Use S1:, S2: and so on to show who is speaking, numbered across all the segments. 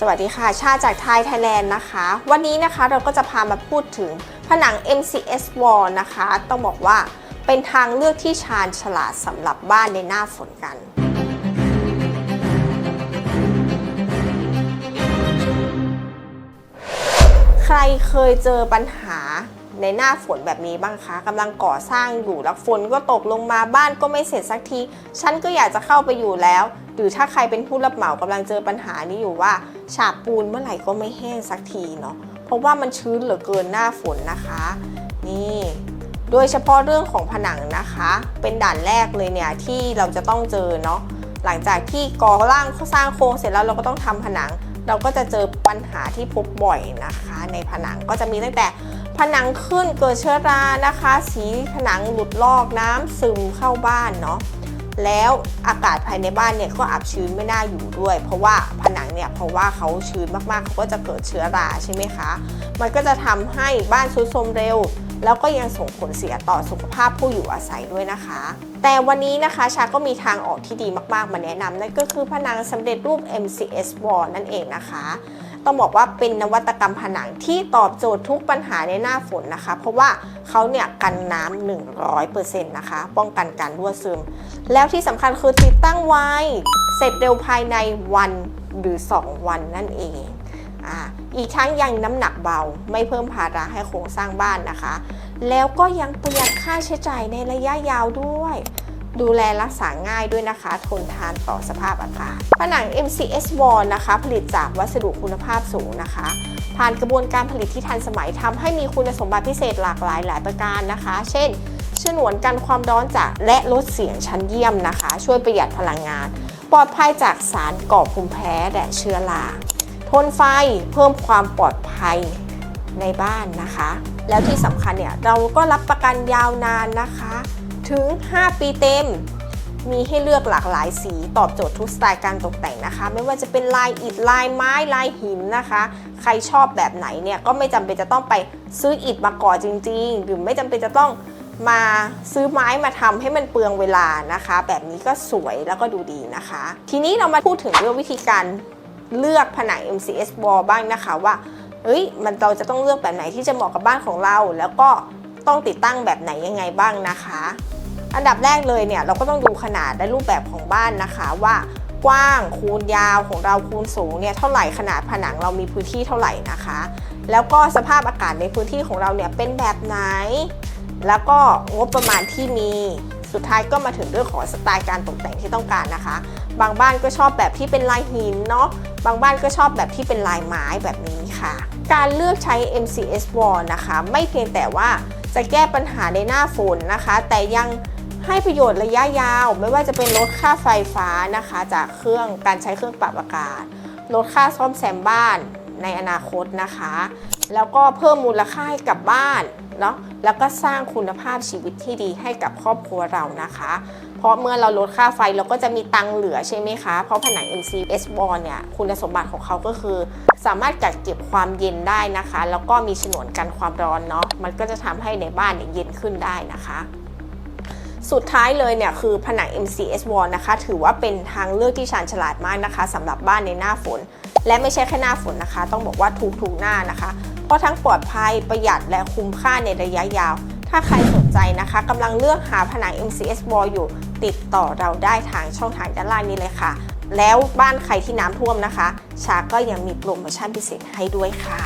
S1: สวัสดีค่ะ ชาจากไทยไทยแลนด์นะคะ วันนี้นะคะเราก็จะพามาพูดถึงผนัง MCS wall นะคะ ต้องบอกว่าเป็นทางเลือกที่ชาญฉลาดสำหรับบ้านในหน้าฝนกัน ใครเคยเจอปัญหาในหน้าฝนแบบนี้บ้างคะกำลังก่อสร้างอยู่แล้วฝนก็ตกลงมาบ้านก็ไม่เสร็จสักที ฉันก็อยากจะเข้าไปอยู่แล้ว หรือถ้าใครเป็นผู้รับเหมากำลังเจอปัญหานี้อยู่ว่า ฉาบปูนเมื่อไหร่ก็ไม่แห้งสักทีเนาะเพราะว่ามันชื้นเหลือเกินหน้าฝนนะคะ นี่โดยเฉพาะเรื่องของผนังนะคะ เป็นด่านแรกเลยเนี่ยที่เราจะต้องเจอเนาะหลังจากที่ก่อร่างสร้างโครงเสร็จแล้วเราก็ต้องทำผนัง เราก็จะเจอปัญหาที่พบบ่อยนะคะ ในผนังก็จะมีตั้งแต่ผนังขึ้นเกิดเชื้อรานะคะ สีผนังหลุดลอกน้ำซึมเข้าบ้านเนาะ แล้วอากาศภายในบ้านเนี่ยก็อับชื้นไม่น่าอยู่ด้วย เพราะว่าผนังเนี่ยเพราะว่าเขาชื้นมากๆเขาก็จะเกิดเชื้อราใช่ไหมคะ มันก็จะทำให้บ้านทรุดโทรมเร็ว แล้วก็ยังส่งผลเสียต่อสุขภาพผู้อยู่อาศัยด้วยนะคะ แต่วันนี้นะคะชาก็มีทางออกที่ดีมากๆมาแนะนำนั่นก็คือผนังสำเร็จรูป MCS wall นั่นเองนะคะ ต้องบอกว่าเป็นนวัตกรรมผนังที่ตอบโจทย์ทุกปัญหาในหน้าฝนนะคะ เพราะว่าเขาเนี่ยกันน้ำ100%นะคะ ป้องกันการรั่วซึม แล้วที่สำคัญคือติดตั้งไวเสร็จเร็วภายในวันหรือ 2 วันนั่นเองออีกทั้งยังน้ำหนักเบาไม่เพิ่มภาระให้โครงสร้างบ้านนะคะ แล้วก็ยังประหยัดค่าใช้จ่ายในระยะยาวด้วย ดูแลรักษาง่ายด้วยนะคะ ทนทานต่อสภาพอากาศผนัง MCS wall นะคะ ผลิตจากวัสดุคุณภาพสูงนะคะ ผ่านกระบวนการผลิตที่ทันสมัยทำให้มีคุณสมบัติพิเศษหลากหลายหลายประการนะคะ เช่นฉนวนกันความร้อนจากและลดเสียงชั้นเยี่ยมนะคะ ช่วยประหยัดพลังงาน ปลอดภัยจากสารก่อภูมิแพ้และเชื้อราทนไฟเพิ่มความปลอดภัยในบ้านนะคะ แล้วที่สำคัญเนี่ยเราก็รับประกันยาวนานนะคะ ถึง 5 ปีเต็ม มีให้เลือกหลากหลายสีตอบโจทย์ทุกสไตล์การตกแต่งนะคะ ไม่ว่าจะเป็นลายอิฐลายไม้ลายหินนะคะ ใครชอบแบบไหนเนี่ยก็ไม่จำเป็นจะต้องไปซื้ออิฐมาก่อจริง ๆ หรือไม่จำเป็นจะต้องมาซื้อไม้มาทำให้มันเปลืองเวลานะคะ แบบนี้ก็สวยแล้วก็ดูดีนะคะ ทีนี้เรามาพูดถึงเรื่องวิธีการเลือกผนัง MCS wall บ้างนะคะว่าเอ้ยมันเราจะต้องเลือกแบบไหนที่จะเหมาะกับบ้านของเรา แล้วก็ต้องติดตั้งแบบไหนยังไงบ้างนะคะ อันดับแรกเลยเนี่ยเราก็ต้องดูขนาดและรูปแบบของบ้านนะคะว่ากว้างคูณยาวของเราคูณสูงเนี่ยเท่าไหร่ขนาดผนังเรามีพื้นที่เท่าไหร่นะคะ แล้วก็สภาพอากาศในพื้นที่ของเราเนี่ยเป็นแบบไหน แล้วก็งบประมาณที่มีสุดท้ายก็มาถึงเรื่องของสไตล์การตกแต่งที่ต้องการนะคะ บางบ้านก็ชอบแบบที่เป็นลายหินเนาะบางบ้านก็ชอบแบบที่เป็นลายไม้แบบนี้ค่ะ การเลือกใช้ MCS wall นะคะ ไม่เพียงแต่ว่าจะแก้ปัญหาในหน้าฝนนะคะ แต่ยัง ให้ประโยชน์ระยะยาว ไม่ว่าจะเป็นลดค่าไฟฟ้านะคะ จากเครื่องการใช้เครื่องปรับอากาศ ลดค่าซ่อมแซมบ้านในอนาคตนะคะ แล้วก็เพิ่มมูลค่าให้กับบ้านเนาะแล้วก็สร้างคุณภาพชีวิตที่ดีให้กับครอบครัวเรานะคะ เพราะเมื่อเราลดค่าไฟเราก็จะมีตังค์เหลือใช่ไหมคะ เพราะผนัง MCS wall เนี่ยคุณสมบัติของเขาก็คือ สามารถกักเก็บความเย็นได้นะคะ แล้วก็มีฉนวนกันความร้อนเนาะมันก็จะทำให้ในบ้านเนี่ยเย็นขึ้นได้นะคะ สุดท้ายเลยเนี่ยคือผนัง MCS wall นะคะ ถือว่าเป็นทางเลือกที่ชาญฉลาดมากนะคะสำหรับบ้านในหน้าฝน และไม่ใช่แค่หน้าฝนนะคะ ต้องบอกว่าทุกทุกๆหน้านะคะ เพราะทั้งปลอดภัยประหยัดและคุ้มค่าในระยะยาว ถ้าใครสนใจนะคะกำลังเลือกหาผนัง MCS wall อยู่ ติดต่อเราได้ทางช่องทางด้านล่างนี้เลยค่ะ แล้วบ้านใครที่น้ำท่วมนะคะ ชาก็ยังมีโปรโมชั่นพิเศษให้ด้วยค่ะ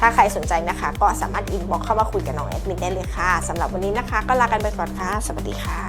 S1: ถ้าใครสนใจนะคะ ก็สามารถอินบ็อกเข้ามาคุยกับน้องแอดมินได้เลยค่ะสำหรับวันนี้นะคะ ก็ลากันไปก่อนค่ะ สวัสดีค่ะ